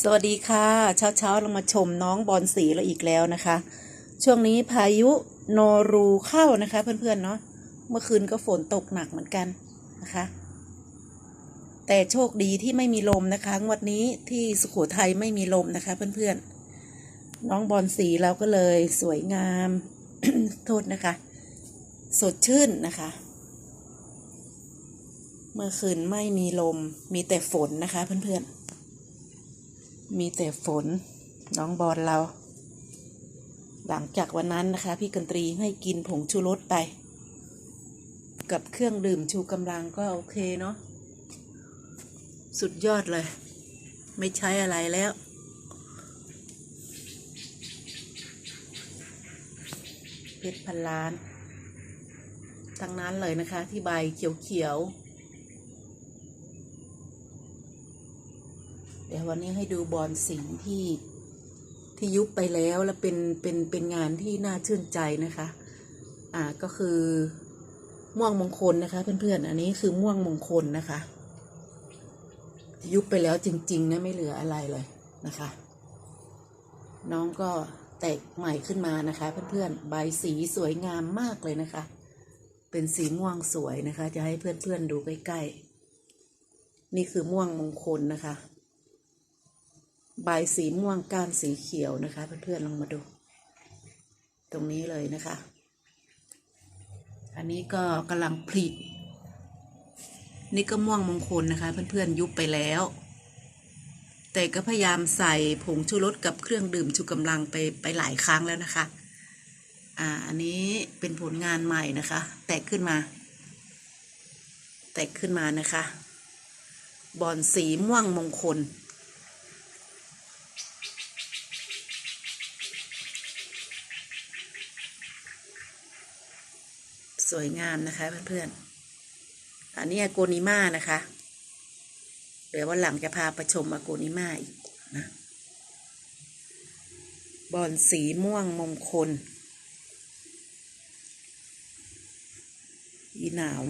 สวัสดีค่ะ เช้าเช้าๆเรามาชมน้องบอลสีเราอีกแล้วนะคะ ช่วงนี้พายุโนรูเข้านะคะ เพื่อนๆเนาะเมื่อคืนก็ฝนตกหนักเหมือนกันนะคะ แต่โชคดีที่ไม่มีลมนะคะงวดนี้ที่สุขโขทัยไม่มีลมนะคะ เพื่อนๆ น้องบอลสีเราก็เลยสวยงามโทษนะคะ สดชื่นนะคะ เมื่อคืนไม่มีลมมีแต่ฝนนะคะ เพื่อนๆ มีแต่ฝน น้องบอลเรา หลังจากวันนั้นนะคะ พี่กันตรีให้กินผงชูรสไป กับเครื่องดื่มชูกำลังก็โอเคเนาะสุดยอดเลย ไม่ใช้อะไรแล้วเพชรพันล้านทั้งนั้นเลยนะคะ ที่ใบเขียวๆ ดี๋ยววันนี้ให้ดูบอลสิงที่ที่ยุบไปแล้วแล้วเป็นเป็นเป็นงานที่น่าชื่นใจนะคะ อ่าก็คือม่วงมงคลนะคะ เพื่อนๆอันนี้คือม่วงมงคลนะคะ ยุบไปแล้วจริงๆนะไม่เหลืออะไรเลยนะคะ น้องก็แตกใหม่ขึ้นมานะคะ เพื่อนๆใบสีสวยงามมากเลยนะคะ เป็นสีม่วงสวยนะคะ จะให้เพื่อนๆดูใกล้ๆนี่คือม่วงมงคลนะคะ ใบสีม่วงก้านสีเขียวนะคะ เพื่อนๆลองมาดู ตรงนี้เลยนะคะ อันนี้ก็กำลังผลินี่ก็ม่วงมงคลนะคะ เพื่อนๆยุบไปแล้ว แต่ก็พยายามใส่ผงชูรสกับเครื่องดื่มชูกำลังไปไปหลายครั้งแล้วนะคะ อ่าอันนี้เป็นผลงานใหม่นะคะ แตกขึ้นมา แตกขึ้นมานะคะ บอนสีม่วงมงคล สวยงามนะคะเพื่อนๆ อันนี้อากูนิมานะคะ เดี๋ยววันหลังจะพาไปชมอากูนิมาอีกนะบอนสีม่วงมงคล อีหนาว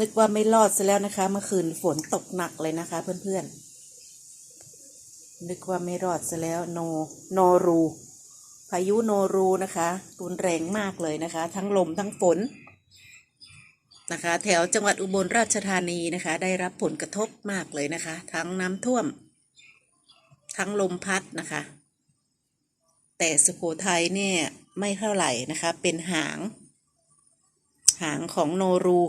นึกว่าไม่รอดซะแล้วนะคะ เมื่อคืนฝนตกหนักเลยนะคะ เพื่อนๆ นึกว่าไม่รอดซะแล้วโนโนรูพายุโนรูนะคะรุนแรงมากเลยนะคะ ทั้งลมทั้งฝนนะคะ แถวจังหวัดอุบลราชธานีนะคะ ได้รับผลกระทบมากเลยนะคะ ทั้งน้ำท่วม ทั้งลมพัดนะคะ แต่สุโขทัยเนี่ยไม่เท่าไหร่นะคะ เป็นหาง หางของโนรู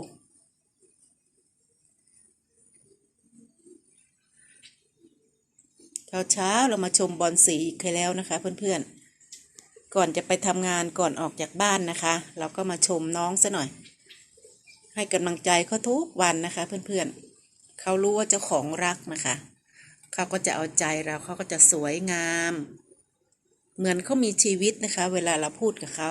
เช้าเช้าเรามาชมบอลสีอีกแล้วนะคะ เพื่อนๆ ก่อนจะไปทำงานก่อนออกจากบ้านนะคะ เราก็มาชมน้องซะหน่อย ให้กำลังใจเขาทุกวันนะคะ เพื่อนๆเขารู้ว่าเจ้าของรักนะคะเขาก็จะเอาใจเราเขาก็จะสวยงาม เหมือนเขามีชีวิตนะคะ เวลาเราพูดกับเขา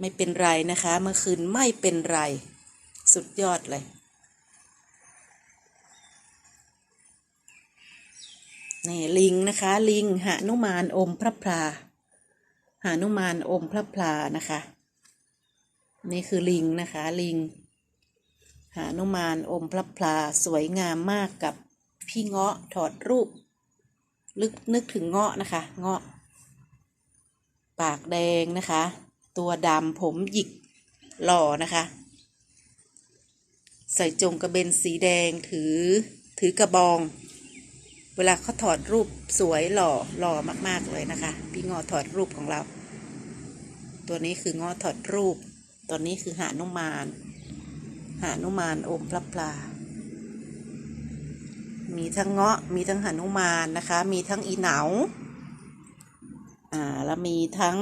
ไม่เป็นไรนะคะ เมื่อคืนไม่เป็นไร สุดยอดเลยนี่ลิงนะคะ ลิงหานุมานอมพระพลาหานุมานอมพระพลานะคะ นี่คือลิงนะคะ ลิง หานุมานอมพระพลาสวยงามมากกับพี่เงาะถอดรูป ลึกนึกถึงเงาะนะคะ เงาะ ปากแดงนะคะ ตัวดำผมหยิกหล่อนะคะ ใส่จงกระเบนสีแดงถือถือกระบอง เวลาเขาถอดรูปสวยหล่อหล่อมากๆเลยนะคะ พี่งอถอดรูปของเรา ตัวนี้คืองอถอดรูปตัวนี้คือหานุมาน หานุมานอมพระพลา มีทั้งเงาะมีทั้งหานุมานนะคะ มีทั้งอีเหนาอ่าแล้วมีทั้ง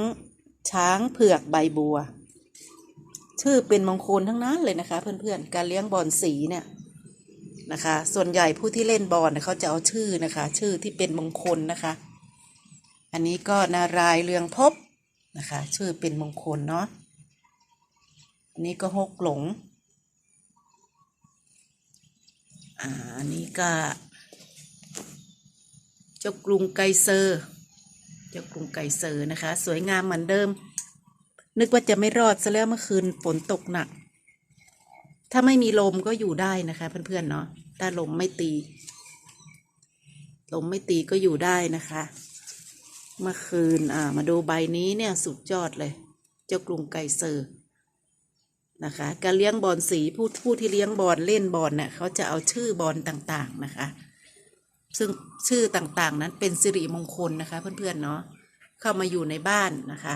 ช้างเผือกใบบัว ชื่อเป็นมงคลทั้งนั้นเลยนะคะ เพื่อนๆ การเลี้ยงบอลสีเนี่ยนะคะ ส่วนใหญ่ผู้ที่เล่นบอลเขาจะเอาชื่อนะคะ ชื่อที่เป็นมงคลนะคะ อันนี้ก็นารายเรืองพบนะคะ ชื่อเป็นมงคลเนาะอันนี้ก็ฮกหลงอ่าอันนี้ก็เจ้ากรุงไกเซอร์ เจ้ากรุงไกเซอร์นะคะ สวยงามเหมือนเดิม นึกว่าจะไม่รอดซะแล้วเมื่อคืนฝนตกหนัก ถ้าไม่มีลมก็อยู่ได้นะคะ เพื่อนๆเนาะถ้าลมไม่ตี ลมไม่ตีก็อยู่ได้นะคะ เมื่อคืนอ่ามาดูใบนี้เนี่ยสุดยอดเลย เจ้ากรุงไกเซอร์นะคะ การเลี้ยงบอลสีผู้ผู้ที่เลี้ยงบอลเล่นบอลเนี่ยเขาจะเอาชื่อบอลต่างๆนะคะ ซึ่งชื่อต่างๆนั้นเป็นสิริมงคลนะคะ เพื่อนๆเนาะเข้ามาอยู่ในบ้านนะคะ